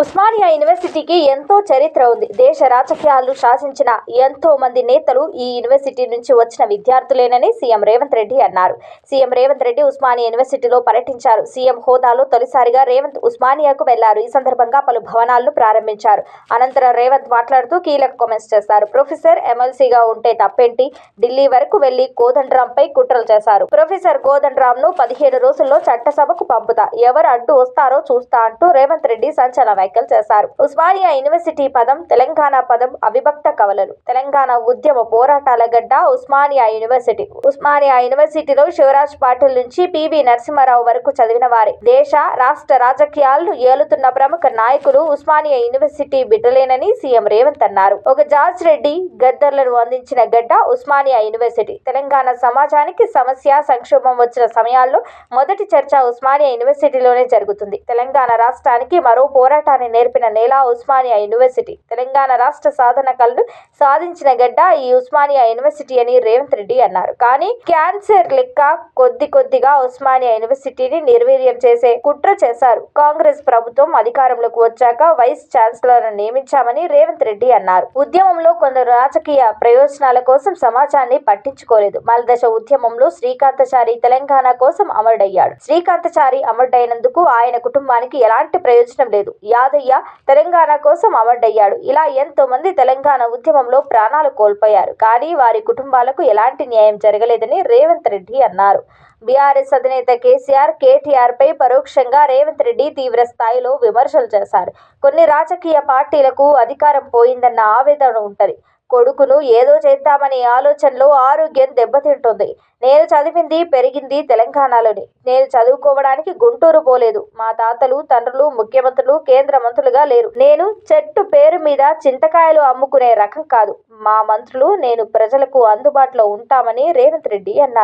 ఉస్మానియా యూనివర్సిటీకి ఎంతో చరిత్ర ఉంది. దేశ రాజకీయాలు శాసించిన ఎంతో మంది నేతలు ఈ యూనివర్సిటీ నుంచి వచ్చిన విద్యార్థులేనని సీఎం రేవంత్ రెడ్డి అన్నారు. సీఎం రేవంత్ రెడ్డి ఉస్మానియా యూనివర్సిటీలో పర్యటించారు. సీఎం హోదాలో తొలిసారిగా రేవంత్ ఉస్మానియాకు వెళ్ళారు. ఈ సందర్భంగా పలు భవనాలను ప్రారంభించారు. అనంతరం రేవంత్ మాట్లాడుతూ కీలక కామెంట్స్ చేశారు. ప్రొఫెసర్ ఎమ్మెల్సీగా ఉంటే తప్పేంటి? ఢిల్లీ వరకు వెళ్ళి కోదండరాంపై కుట్రలు చేశారు. ప్రొఫెసర్ కోదండరామ్ను పదిహేను రోజుల్లో చట్టసభకు పంపుతా. ఎవరు అడ్డు వస్తారో చూస్తా అంటూ రేవంత్ రెడ్డి సంచలనం వ్యాఖ్యలు చేశారు. ఉస్మానియా యూనివర్సిటీ పదం తెలంగాణ పదం అవిభక్త కవలలు. తెలంగాణ ఉద్యమ పోరాటాల గడ్డ ఉస్మానియా యూనివర్సిటీ. ఉస్మానియా యూనివర్సిటీలో శివరాజ్ పాటిల్ నుంచి పివి నరసింహారావు వరకు చదివిన వారే. దేశ రాష్ట్ర రాజకీయాలను ఏలుతున్న ప్రముఖ నాయకులు ఉస్మానియా యూనివర్సిటీ బిడ్డలేనని సీఎం రేవంత్ అన్నారు. ఒక జార్జ్ రెడ్డి గద్దర్లను అందించిన గడ్డ ఉస్మానియా యూనివర్సిటీ. తెలంగాణ సమాజానికి సమస్య సంక్షోభం వచ్చిన సమయాల్లో మొదటి చర్చ ఉస్మానియా యూనివర్సిటీలోనే జరుగుతుంది. తెలంగాణ రాష్ట్రానికి మరో పోరాట పోరాటాన్ని నేర్పిన నేల ఉస్మానియా యూనివర్సిటీ. తెలంగాణ రాష్ట్ర సాధన కలను సాధించిన గడ్డ ఈ ఉస్మానియా యూనివర్సిటీ అని రేవంత్ రెడ్డి అన్నారు. కానీ క్యాన్సర్ లెక్క కొద్ది కొద్దిగా ఉస్మానియా యూనివర్సిటీని నిర్వీర్యం చేసే కుట్ర చేశారు. కాంగ్రెస్ ప్రభుత్వం అధికారంలోకి వచ్చాక వైస్ ఛాన్సలర్ నియమించామని రేవంత్ రెడ్డి అన్నారు. ఉద్యమంలో కొందరు రాజకీయ ప్రయోజనాల కోసం సమాజాన్ని పట్టించుకోలేదు. మలదశ ఉద్యమంలో శ్రీకాంతచారి తెలంగాణ కోసం అమరుడయ్యాడు. శ్రీకాంతచారి అమరుడైనందుకు ఆయన కుటుంబానికి ఎలాంటి ప్రయోజనం లేదు. యాదయ్య తెలంగాణ కోసం అమడ్డయ్యాడు. ఇలా ఎంతో మంది తెలంగాణ ఉద్యమంలో ప్రాణాలు కోల్పోయారు. కానీ వారి కుటుంబాలకు ఎలాంటి న్యాయం జరగలేదని రేవంత్ రెడ్డి అన్నారు. బీఆర్ఎస్ అధినేత కేసీఆర్ కేటీఆర్ పై పరోక్షంగా రేవంత్ రెడ్డి తీవ్ర స్థాయిలో విమర్శలు చేశారు. కొన్ని రాజకీయ పార్టీలకు అధికారం పోయిందన్న ఆవేదన ఉంటది. కొడుకును ఏదో చేద్దామనే ఆలోచనలో ఆరోగ్యం దెబ్బతింటుంది. నేను చదివింది పెరిగింది తెలంగాణలోనే. నేను చదువుకోవడానికి గుంటూరు పోలేదు. మా తాతలు తండ్రులు ముఖ్యమంత్రులు కేంద్ర మంత్రులుగా లేరు. నేను చెట్టు పేరు మీద చింతకాయలు అమ్ముకునే రకం కాదు. మా మంత్రులు నేను ప్రజలకు అందుబాటులో ఉంటామని రేవంత్ రెడ్డి అన్నారు.